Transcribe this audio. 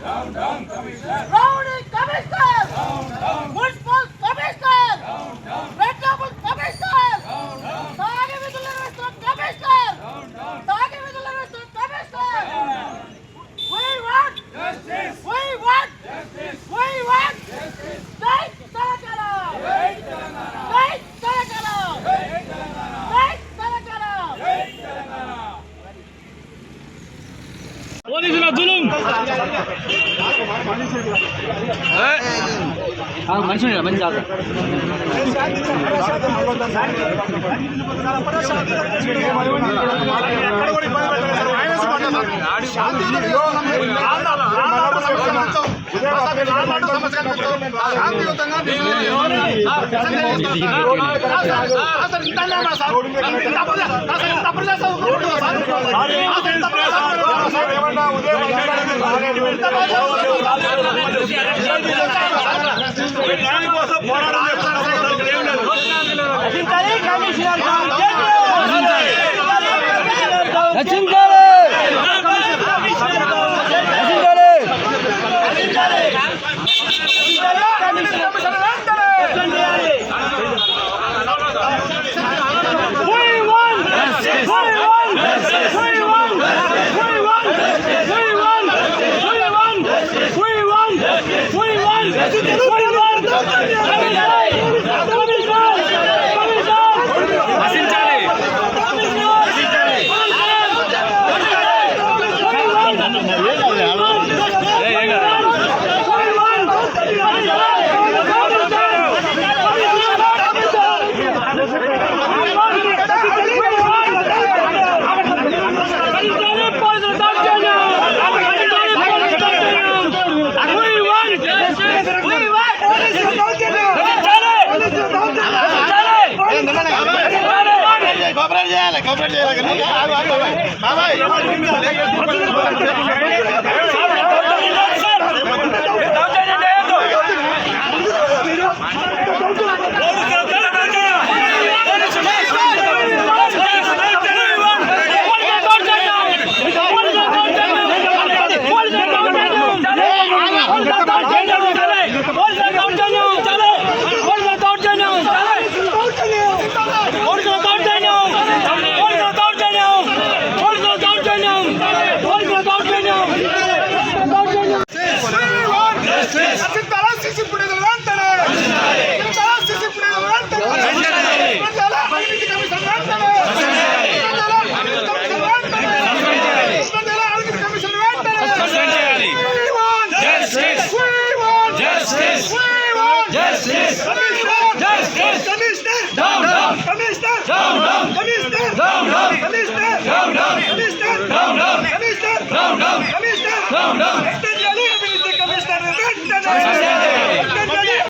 come come come. పోలీసుల జులుం మనిషి మంచి కాదు उद्या కంప్లైంట్ చేయాలి justice, justice.